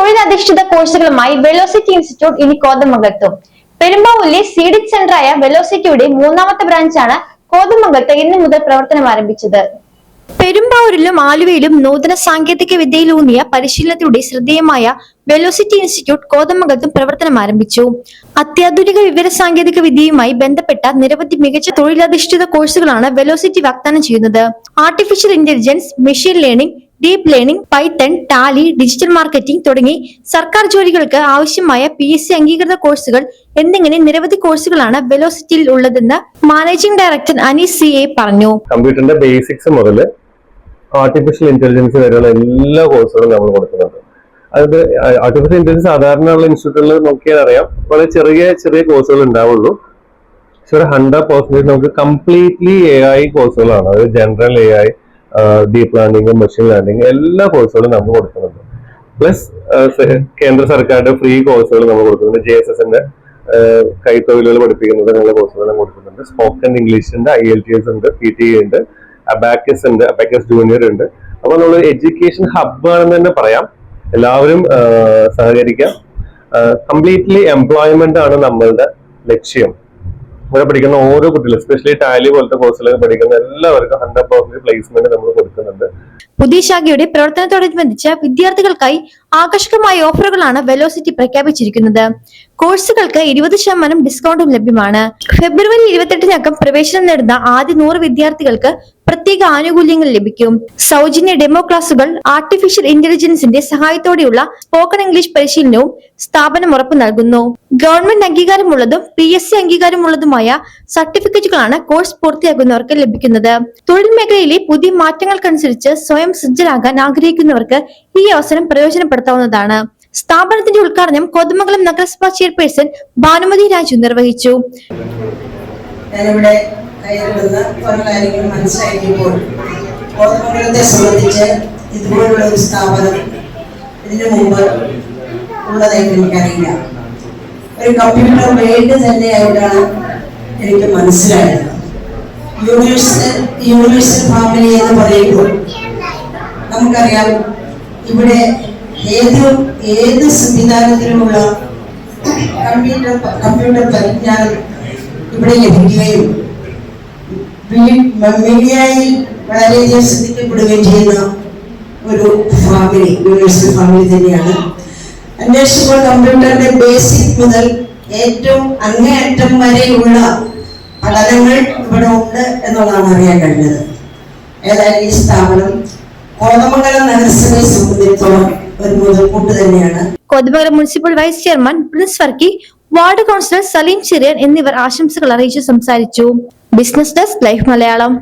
തൊഴിലധിഷ്ഠിത കോഴ്സുകളുമായി velocity institute ഇനി കോതമംഗലത്തും. പെരുമ്പാവൂരിലെ സീഡിക് സെന്ററായ വെലോസിറ്റിയുടെ മൂന്നാമത്തെ ബ്രാഞ്ചാണ് കോതമംഗലത്ത് ഇന്നു മുതൽ പ്രവർത്തനം ആരംഭിച്ചത്. പെരുമ്പാവൂരിലും ആലുവയിലും നൂതന സാങ്കേതിക വിദ്യയിലൂന്നിയ പരിശീലനത്തിലൂടെ ശ്രദ്ധേയമായ വെലോസിറ്റി ഇൻസ്റ്റിറ്റ്യൂട്ട് കോതമംഗലത്തും പ്രവർത്തനം ആരംഭിച്ചു. അത്യാധുനിക വിവര സാങ്കേതിക വിദ്യയുമായി ബന്ധപ്പെട്ട നിരവധി മികച്ച തൊഴിലധിഷ്ഠിത കോഴ്സുകളാണ് വെലോസിറ്റി വാഗ്ദാനം ചെയ്യുന്നത്. Artificial intelligence machine learning deep learning Python Tally digital marketing തുടങ്ങി സർക്കാർ ജോലികൾക്ക് ആവശ്യമായ പി എസ് സി അംഗീകൃത കോഴ്സുകൾ എന്നിങ്ങനെ നിരവധി കോഴ്സുകളാണ് വെലോസിറ്റിയിൽ ഉള്ളതെന്ന് managing director Anees C A പറഞ്ഞു. കമ്പ്യൂട്ടറിന്റെ ബേസിക്സ് മുതൽ ആർട്ടിഫിഷ്യൽ ഇന്റലിജൻസ് വരെയുള്ള എല്ലാ കോഴ്സുകളും നമ്മൾ കൊടുക്കുന്നുണ്ട്. അതായത് ആർട്ടിഫിഷ്യൽ ഇന്റലിജൻസ് സാധാരണയുള്ള ഇൻസ്റ്റിറ്റ്യൂട്ടിൽ നോക്കിയാൽ അറിയാം വളരെ ചെറിയ ചെറിയ കോഴ്സുകൾ ഉണ്ടാവുള്ളൂ. പക്ഷെ ഒരു ഹൺഡ്രഡ് പെർസെന്റേജ് നമുക്ക് കംപ്ലീറ്റ്ലി എ ഐ കോഴ്സുകളാണ് അതായത് general A I deep learning machine learning എല്ലാ കോഴ്സുകളും നമ്മൾ കൊടുക്കുന്നുണ്ട്. പ്ലസ് കേന്ദ്ര സർക്കാരിന്റെ ഫ്രീ കോഴ്സുകൾ നമ്മൾ കൊടുക്കുന്നുണ്ട്. ജെ എസ് എസിന്റെ കൈത്തൊഴിലുകൾ പഠിപ്പിക്കുന്നത് അങ്ങനെയുള്ള കോഴ്സുകൾ കൊടുക്കുന്നുണ്ട്. സ്പോക്കൺ ഇംഗ്ലീഷിന്റെ ഐ എൽ ടി എസ് ഉണ്ട് പി ടി ഉണ്ട് അബാക്കസ് ഉണ്ട് അബാക്കസ് ജൂനിയർ ഉണ്ട്. അപ്പൊ നമ്മൾ എഡ്യൂക്കേഷൻ ഹബ് ആണെന്ന് തന്നെ പറയാം. എല്ലാവരും സഹകരിക്കാം. കംപ്ലീറ്റ്ലി എംപ്ലോയ്മെന്റ് ആണ് നമ്മളുടെ ലക്ഷ്യം. ഇവിടെ പഠിക്കുന്ന ഓരോ കുട്ടികളും എസ്പെഷ്യലി ടാലി പോലത്തെ കോഴ്സുകൾ പഠിക്കുന്ന എല്ലാവർക്കും ഹൺഡ്രഡ് പെർസെന്റ് പ്ലേസ്മെന്റ് നമ്മൾ കൊടുക്കുന്നുണ്ട്. പുതിയ ശാഖയുടെ പ്രവർത്തനത്തോടനുബന്ധിച്ച് വിദ്യാർത്ഥികൾക്കായി ആകർഷകമായ ഓഫറുകളാണ് വെലോസിറ്റി പ്രഖ്യാപിച്ചിരിക്കുന്നത്. കോഴ്സുകൾക്ക് ഇരുപത് ശതമാനം ഡിസ്കൗണ്ടും ലഭ്യമാണ്. ഫെബ്രുവരി ഇരുപത്തെട്ടിനകം പ്രവേശനം നേടുന്ന ആദ്യ നൂറ് വിദ്യാർത്ഥികൾക്ക് പ്രത്യേക ആനുകൂല്യങ്ങൾ ലഭിക്കും. സൗജന്യ ഡെമോ ക്ലാസുകൾ ആർട്ടിഫിഷ്യൽ ഇന്റലിജൻസിന്റെ സഹായത്തോടെയുള്ള സ്പോക്കൺ ഇംഗ്ലീഷ് പരിശീലനവും സ്ഥാപനം ഉറപ്പു നൽകുന്നു. ഗവൺമെന്റ് അംഗീകാരമുള്ളതും പി എസ് സി അംഗീകാരമുള്ളതുമായ സർട്ടിഫിക്കറ്റുകളാണ് കോഴ്സ് പൂർത്തിയാക്കുന്നവർക്ക് ലഭിക്കുന്നത്. തൊഴിൽ മേഖലയിലെ പുതിയ മാറ്റങ്ങൾക്കനുസരിച്ച് സ്വയം സജ്ജരാകാൻ ആഗ്രഹിക്കുന്നവർക്ക് ഈ അവസരം പ്രയോജനപ്പെടുത്താവുന്നതാണ്. സ്ഥാപനത്തിന്റെ ഉദ്ഘാടനം കോതമംഗലം നഗരസഭാ ചെയർപേഴ്സൺ ഭാനുമതി രാജു നിർവഹിച്ചു. കയറുന്ന പല കാര്യങ്ങൾ മനസ്സിലാക്കിയപ്പോൾ കോതമംഗലത്തെ സംബന്ധിച്ച് ഇതുപോലുള്ള ഒരു സ്ഥാപനം ഇതിനു മുമ്പ് ഉള്ളതായിട്ട് എനിക്കറിയില്ല. ഒരു കമ്പ്യൂട്ടർ വേൾഡ് തന്നെയായിട്ടാണ് എനിക്ക് മനസ്സിലായത്. യൂണിവേഴ്സൽ യൂണിവേഴ്സൽ ഫാമിലി എന്ന് പറയുമ്പോൾ നമുക്കറിയാം ഇവിടെ ഏത് ഏത് സംവിധാനത്തിലുമുള്ള കമ്പ്യൂട്ടർ കമ്പ്യൂട്ടർ പരിജ്ഞാനം ഇവിടെ ലഭിക്കുകയും മീഡിയയിൽ വളരെയധികം ശ്രദ്ധിക്കപ്പെടുകയും ചെയ്യുന്ന ഒരു ഫാമിലി യൂണിവേഴ്സിറ്റി ഫാമിലി തന്നെയാണ്. അന്വേഷിച്ചപ്പോൾ കമ്പ്യൂട്ടറിന്റെ ബേസിക് മുതൽ ഏറ്റവും അങ്ങേയറ്റം വരെയുള്ള പഠനങ്ങൾ ഇവിടെ ഉണ്ട് എന്നുള്ളതാണ് അറിയാൻ കഴിഞ്ഞത്. ഏതായാലും ഈ സ്ഥാപനം കോതമംഗലം നഗരസഭയെ സംബന്ധിച്ചിടത്തോളം ഒരു മുതൽക്കൂട്ട് തന്നെയാണ്. Kothamangalam municipal vice chairman Prince Varkey ward councillor Saleem Chiriyan എന്നിവർ ആശംസകൾ അറിയിച്ചു സംസാരിച്ചു. Business desk Life Malayalam.